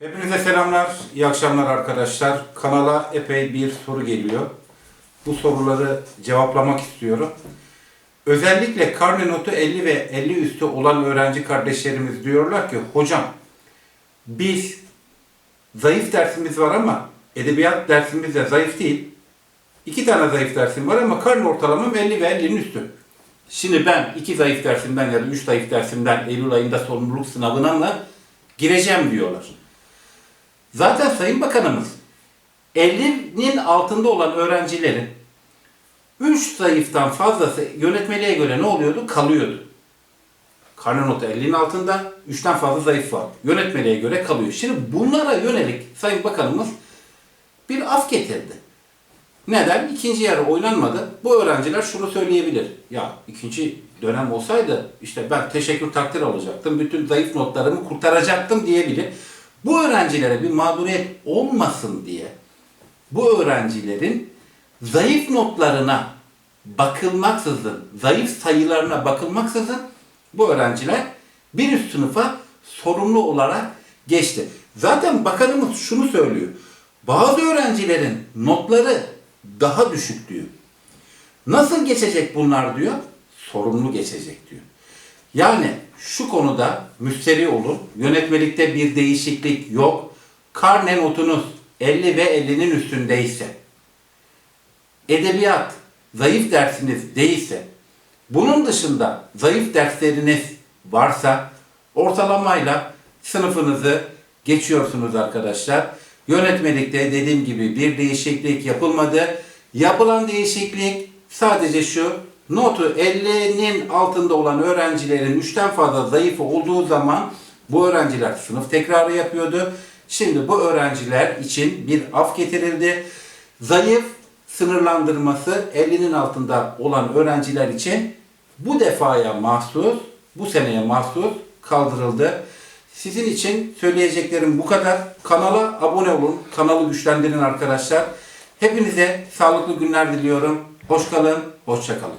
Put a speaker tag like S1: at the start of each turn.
S1: Hepinize selamlar, iyi akşamlar arkadaşlar. Kanala epey bir soru geliyor. Bu soruları cevaplamak istiyorum. Özellikle karne notu 50 ve 50 üstü olan öğrenci kardeşlerimiz diyorlar ki hocam biz zayıf dersimiz var ama edebiyat dersimiz de zayıf değil. İki tane zayıf dersim var ama karne ortalamam 50 ve 50'nin üstü. Şimdi ben iki zayıf dersimden ya da üç zayıf dersimden Eylül ayında sorumluluk sınavına mı gireceğim diyorlar. Zaten Sayın Bakanımız 50'nin altında olan öğrencilerin 3 zayıftan fazlası yönetmeliğe göre ne oluyordu? Kalıyordu. Karne notu 50'nin altında 3'ten fazla zayıf var. Yönetmeliğe göre kalıyor. Şimdi bunlara yönelik Sayın Bakanımız bir af getirdi. Neden? İkinci yarı oynanmadı. Bu öğrenciler şunu söyleyebilir. Ya ikinci dönem olsaydı işte ben teşekkür takdir alacaktım. Bütün zayıf notlarımı kurtaracaktım diyebilir. Bu öğrencilere bir mağduriyet olmasın diye bu öğrencilerin zayıf notlarına bakılmaksızın, zayıf sayılarına bakılmaksızın bu öğrenciler bir üst sınıfa sorumlu olarak geçti. Zaten bakanımız şunu söylüyor. Bazı öğrencilerin notları daha düşük diyor. Nasıl geçecek bunlar diyor? Sorumlu geçecek diyor. Yani şu konuda müsteri olun. Yönetmelikte bir değişiklik yok. Karne notunuz 50 ve 50'nin üstündeyse, edebiyat zayıf dersiniz değilse, bunun dışında zayıf dersleriniz varsa ortalamayla sınıfınızı geçiyorsunuz arkadaşlar. Yönetmelikte dediğim gibi bir değişiklik yapılmadı. Yapılan değişiklik sadece şu. Notu 50'nin altında olan öğrencilerin 3'ten fazla zayıf olduğu zaman bu öğrenciler sınıf tekrarı yapıyordu. Şimdi bu öğrenciler için bir af getirildi. Zayıf sınırlandırması 50'nin altında olan öğrenciler için bu defaya mahsus, bu seneye mahsus kaldırıldı. Sizin için söyleyeceklerim bu kadar. Kanala abone olun, kanalı güçlendirin arkadaşlar. Hepinize sağlıklı günler diliyorum. Hoş kalın, hoşça kalın.